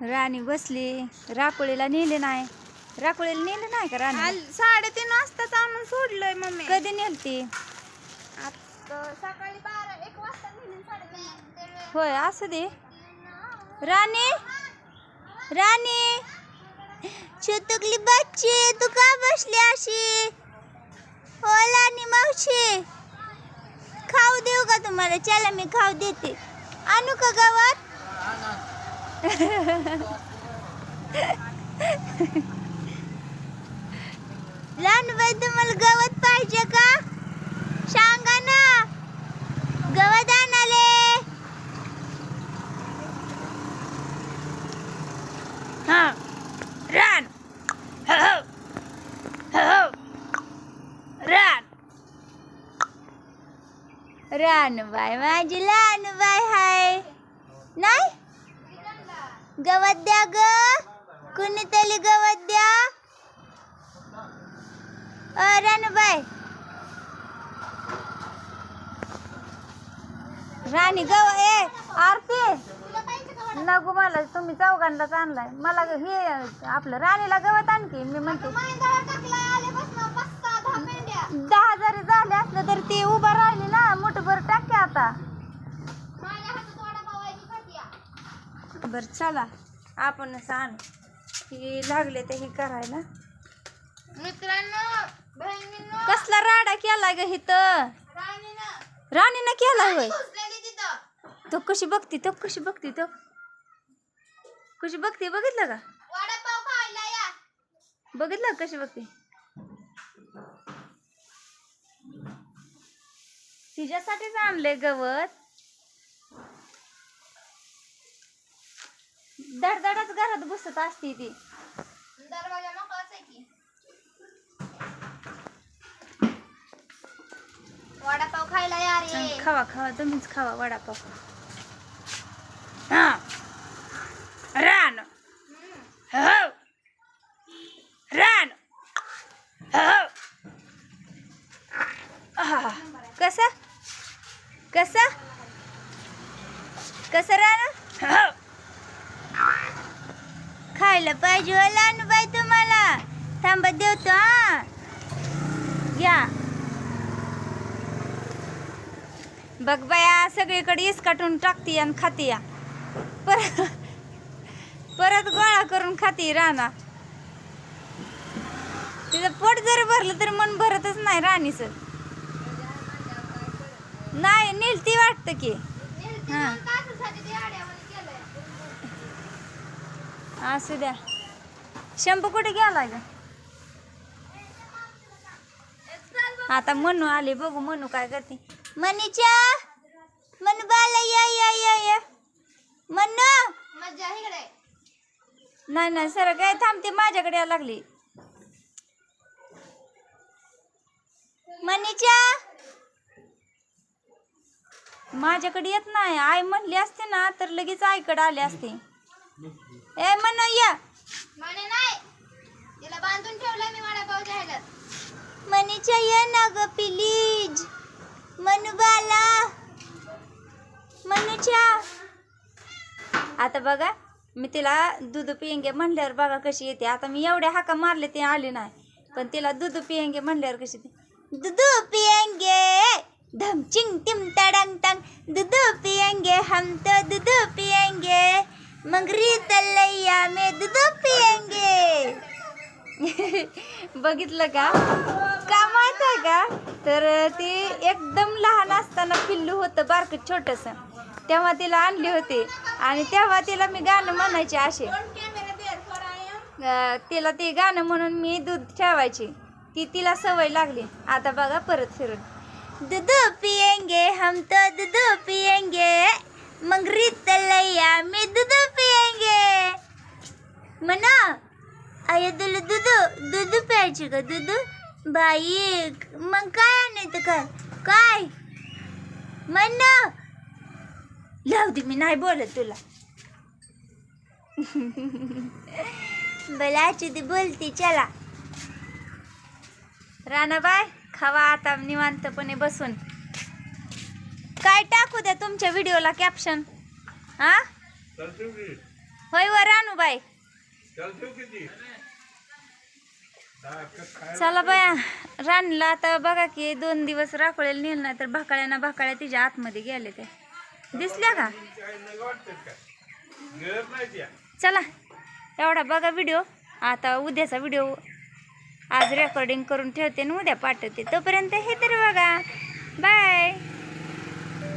राणी बसली. राकुळीला नेले नाही. राकुळीला नेलं नाही का राणी? साडेतीन वाजताच आणून सोडलंय मम्मी. कधी नेलती? आता सकाळी बारा एक वाजता नेली साडेतीन. होय असू दे. राणी? राणी? चुतुकली बच्ची तू का बसली अशी? हो राणी मावशी. खाऊ देऊ का तुम्हाला? चला मी खाऊ देते. आणू का गावात? लहान बाई तुम्हाला गवत पाहिजे का? सांगा ना. गवत आणाले हा. रान. हो, हो. हो. रान. रान बाय माझी लहान बाय हाय. गवत द्या ग. कुणीतरी गवत द्या. अ रानूबाई राणी गव ए आरती. नको मला तुम्ही चौघांनाच आणलाय. मला हे आपलं राणीला गवत आणखी मी म्हणते. दहा जरी झाले असलं तर ती उभा राहिली ना मुठभर टाके आता. बर चला. आपणच आण. ही लागले ते हे करायला. मित्रांनो बहिणींनो. कसला राडा केलाय ग हिथं राणीनं. राणीनं केलाय होय. घुसलेली तिथं. तो कशी बघती तो कशी बघती तो? कशी बघते बघितलं का? वडापाव खायला या. बघितलं का कशी बघते? तिच्यासाठीच आणले गवत. दडदडच घरात बसत असते ती. दरवाजा मोकळाच आहे की. वडापाव खायला या रे. सांग, खावा खावा तुम्हीच खावा वडापाव. हा. रान. हो. रान. हो. आहा. कसं? कसं? कसं रान? हो. खायला पाहिजे हो लहानबाई तुम्हाला. थांबा देवतो हा. घ्या बघ बाया सगळीकडे इसकाटून टाकते आणि खाते या. परत परत गोळा करून खाते राणा. तिचं पोट जरी भरलं तर मन भरतच नाही राणीच. नाही नीलती वाटतं की. हा. असू द्या. शंभू कुठे गेलाय ग? आता मनू आले बघू मनू काय करते. मनीच्या मनू बाला या या या या. मनू! नाही नाही सर काय थांबते माझ्याकडे यायला लागली. मनीच्या माझ्याकडे येत नाही. आई म्हणली असते ना तर लगेच आईकडे आले असते. ए मनू या म्हणे नाही. तिला बांधून ठेवलंय मी वडापाव घ्यायला मनीच्या ये ना ग प्लीज मनू बाला. मनूच्या. आता बघा मी तिला दूध पियंगे म्हणल्यावर बघा कशी येते. आता मी एवढ्या हाका मारले ते आले नाही. पण तिला दूध पियंगे म्हणल्यावर कशी ते दूध पियंगे. धम चिंग मग रीत लैया में दूध पियेंगे बघितलं का? का माहीत आहे का? तर ते एकदम लहान असताना पिल्लू होतं बारक छोटस. तेव्हा तिला आणली होती. आणि तेव्हा तिला मी गाणं म्हणायचे असे तिला ते गाणं म्हणून मी दूध ठेवायची. ती तिला सवय लागली. आता बघा परत फिरून. दूध पियेंगे हम तो दूध पियेंगे मग रीत लैया मी दूध म्हणा आय तुला दूध दूध प्यायची का दूध बाई मग काय आणायचं काय काय म्हण लाव दे मी नाही बोलत तुला बलाची ती बोलती चला राणाबाय खावा आता निवांतपणे बसून काय टाकू द्या तुमच्या व्हिडिओला कॅप्शन हा होय वर आणू बाय चला बाया राणीला आता बघा की दोन दिवस राखोळ्याला नेलं नाही तर भाकाळ्या भाकाळ्या तिच्या आतमध्ये गेले ते दिसल्या का? चला एवढा बघा व्हिडिओ आता उद्याचा व्हिडिओ आज रेकॉर्डिंग करून ठेवते आणि उद्या पाठवते. तोपर्यंत हे तरी बघा. बाय